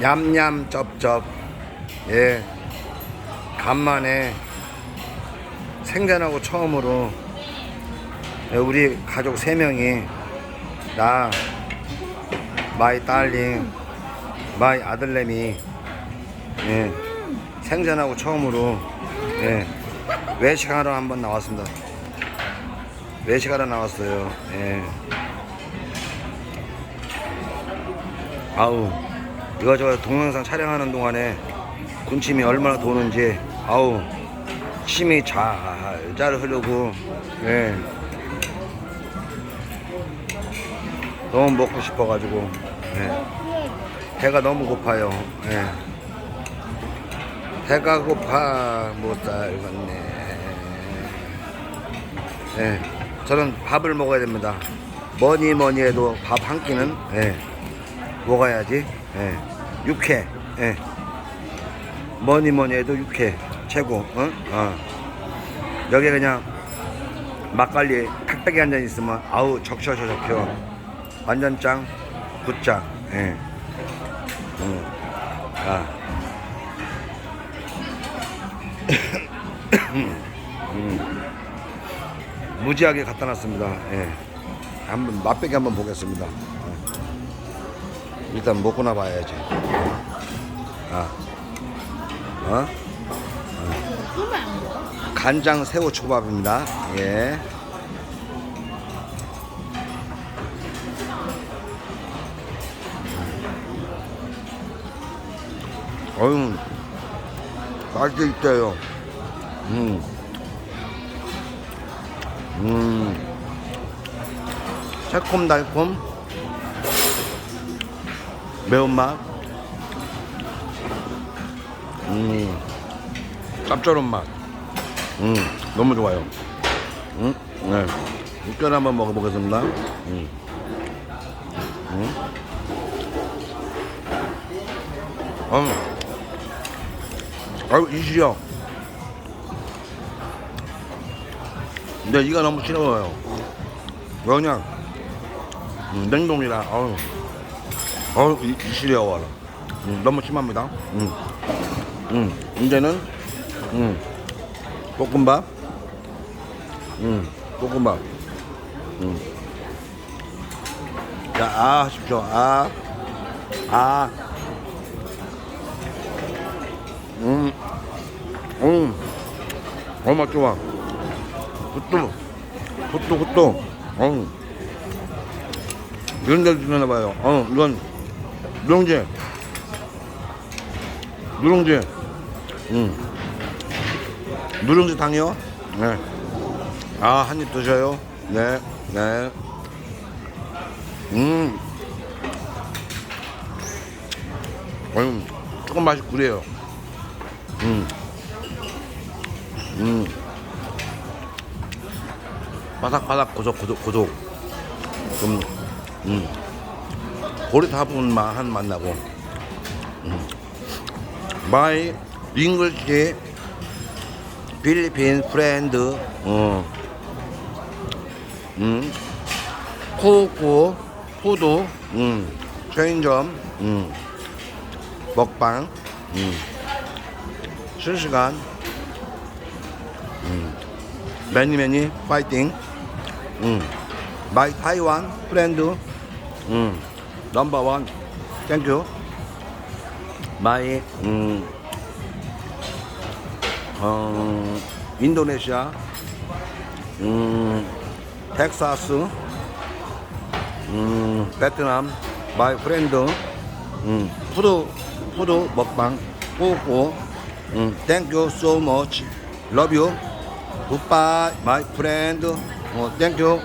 냠냠 쩝쩝. 예. 간만에 생전하고 처음으로 예, 우리 가족 세 명이 나 마이 딸링 마이 아들내미 예. 생전하고 처음으로 예. 외식하러 한번 나왔습니다. 외식하러 나왔어요. 예. 아우 이거 저 동영상 촬영하는 동안에 군침이 얼마나 도는지 아우 침이 잘 잘 흐르고 예. 너무 먹고 싶어가지고 예. 배가 너무 고파요 예. 배가 고파 못 살겠네. 예. 저는 밥을 먹어야 됩니다. 뭐니 뭐니 해도 밥 한 끼는 예. 먹어야지. 예. 육회. 예. 뭐니 뭐니 해도 육회 최고. 어? 어. 여기 그냥 막걸리 탁탁이 한 잔 있으면 아우 적셔서 적혀. 완전 짱, 굿짱. 예. 음. 아. 음. 무지하게 갖다 놨습니다. 예. 한번 맛보기 한번 보겠습니다. 일단 먹고 나 봐야지. 아, 어? 그러면 안 먹어? 간장 새우 초밥입니다. 예. 어휴, 맛이 있어요. 음. 음. 새콤달콤. 매운맛. 음. 짭조름 맛. 음. 너무 좋아요. 음. 네. 육전 한번 먹어보겠습니다. 음. 음. 음. 아유, 이시요. 근데 이가 너무 싫어요. 그냥, 음, 냉동이라, 어우. 어우, 이, 이 시려워라. 음, 너무 심합니다. 음. 음, 이제는, 음, 볶음밥. 음, 볶음밥. 음. 자, 아, 하십시오. 아, 아. 음, 음, 어, 맛 좋아. 굿도, 굿도, 굿도. 어, 이런 데도 주나 봐요. 어, 이건 누룽지. 누룽지. 음. 누룽지 당이요? 네. 아, 한 입 드셔요? 네, 네. 음. 음, 조금 맛이 구려요. 음. 음. 바삭바삭 고독고독 고독. 좀, 음. 고리 타분 맛한 맛 나고. 음. 필리핀 프렌드. 어. 음. 코코 푸드. 음. 편의점. 음. 먹방. 음. 실시간. 음. 매니 매니 파이팅. 음. 마이 타이완 프렌드. 음. 넘버 원. 땡큐. 마이 음. 어, 인도네시아. 음. 텍사스. 음. 베트남. 마이 프렌드. 음. 푸드 푸드 먹방. 꾸꾸. 음. 땡큐 so much. love you. Goodbye, my friend. 어, 땡큐.